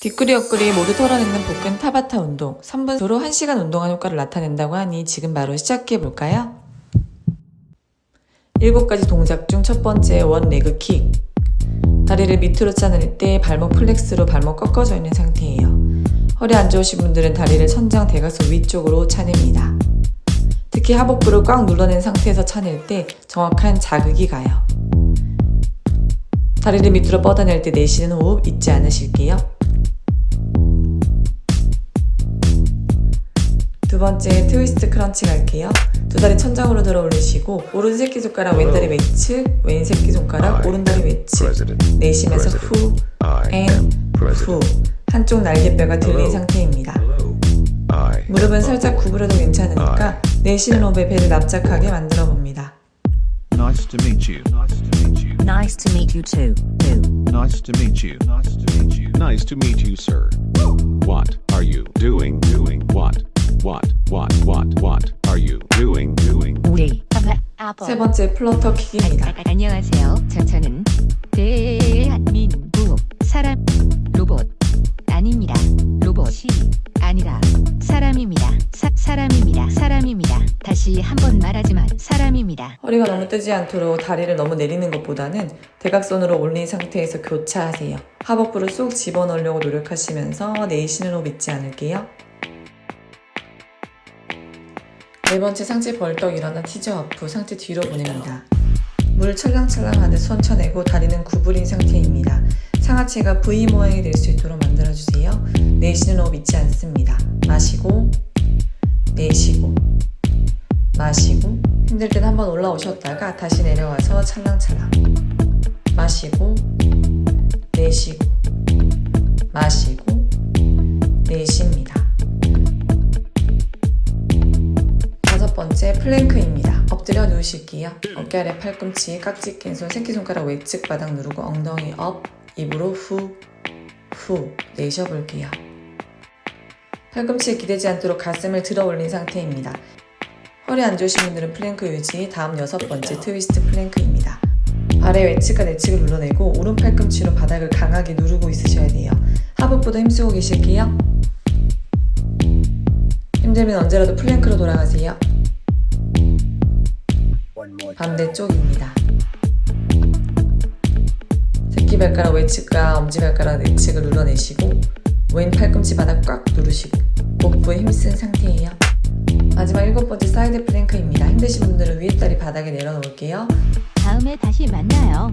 뒷구리 옆구리 모두 털어내는 복근 타바타 운동 3분으로 1시간 운동한 효과를 나타낸다고 하니 지금 바로 시작해 볼까요? 7가지 동작 중 첫 번째 원 레그 킥 다리를 밑으로 짜낼 때 발목 플렉스로 발목 꺾어져 있는 상태예요. 허리 안 좋으신 분들은 다리를 천장 대각선 위쪽으로 차냅니다. 특히 하복부를 꽉 눌러낸 상태에서 차낼 때 정확한 자극이 가요. 다리를 밑으로 뻗어낼 때 내쉬는 호흡 잊지 않으실게요. 두 번째 트위스트 크런치 갈게요. 두 다리 천장으로 들어 올리시고 오른 새끼손가락 왼다리 외측 왼 새끼손가락 오른다리 외측. 내쉬면서 후 앤, 후. 한쪽 날개뼈가 들린 상태입니다. 무릎은 살짝 구부려도 괜찮으니까 내쉬는 호흡에 배를 납작하게 만들어 봅니다. Nice to meet you. Nice to meet you. Nice to meet you too. too. Nice to meet you. Nice to meet you. Nice to meet you, sir. What are you? Doing 세 번째 플러터 킥입니다. 아, 안녕하세요. 저, 저는 대한민국 사람 로봇 아닙니다. 로봇이 아니라 사람입니다. 사, 사람입니다. 사람입니다. 다시 한 번 말하지만 사람입니다. 허리가 너무 뜨지 않도록 다리를 너무 내리는 것보다는 대각선으로 올린 상태에서 교차하세요. 하복부를 쏙 집어넣으려고 노력하시면서 내쉬는 호흡 잊지 않을게요. 네 번째 상체 벌떡 일어나 티저 아프 상체 뒤로 보냅니다. 물 찰랑찰랑 하듯 손 쳐내고 다리는 구부린 상태입니다. 상하체가 V 모양이 될 수 있도록 만들어주세요. 내쉬는 호흡 잊지 않습니다. 마시고 내쉬고 마시고 힘들 땐 한번 올라오셨다가 다시 내려와서 찰랑찰랑 마시고 내쉬고 마시고 번째 플랭크입니다. 엎드려 누우실게요. 어깨 아래 팔꿈치, 깍지 낀 손, 새끼손가락 외측 바닥 누르고 엉덩이 업, 입으로 후, 후 내쉬어볼게요. 팔꿈치에 기대지 않도록 가슴을 들어 올린 상태입니다. 허리 안 좋으신 분들은 플랭크 유지, 다음 여섯 번째 트위스트 플랭크입니다. 발의 외측과 내측을 눌러내고 오른 팔꿈치로 바닥을 강하게 누르고 있으셔야 돼요. 하복부도 힘쓰고 계실게요. 힘들면 언제라도 플랭크로 돌아가세요. 반대쪽입니다. 새끼발가락 외측과 엄지발가락 내측을 눌러내시고 왼 팔꿈치 바닥 꽉 누르시고 복부에 힘쓴 상태예요. 마지막 일곱 번째 사이드 플랭크입니다. 힘드신 분들은 위에 다리 바닥에 내려놓을게요. 다음에 다시 만나요.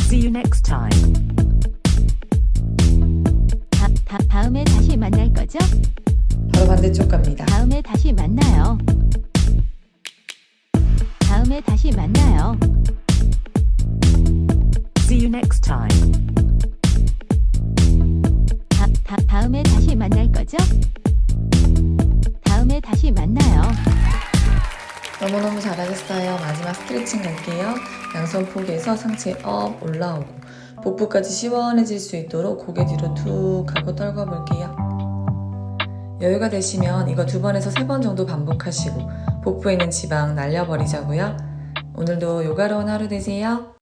See you next time. 다, 다, 다음에 다시 만날 거죠? 바로 반대쪽 갑니다. 다음에 다시 만나요. 다음에 다시 만나요. See you next time. 다, 다, 다음에 다시 만날 거죠? 다음에 다시 만나요. 너무너무 잘하셨어요. 마지막 스트레칭 갈게요. 양손 포개서 상체 업 올라오고 복부까지 시원해질 수 있도록 고개 뒤로 툭 하고 떨궈 볼게요. 여유가 되시면 이거 두 번에서 세 번 정도 반복하시고 복부에 있는 지방 날려버리자고요. 오늘도 요가로운 하루 되세요.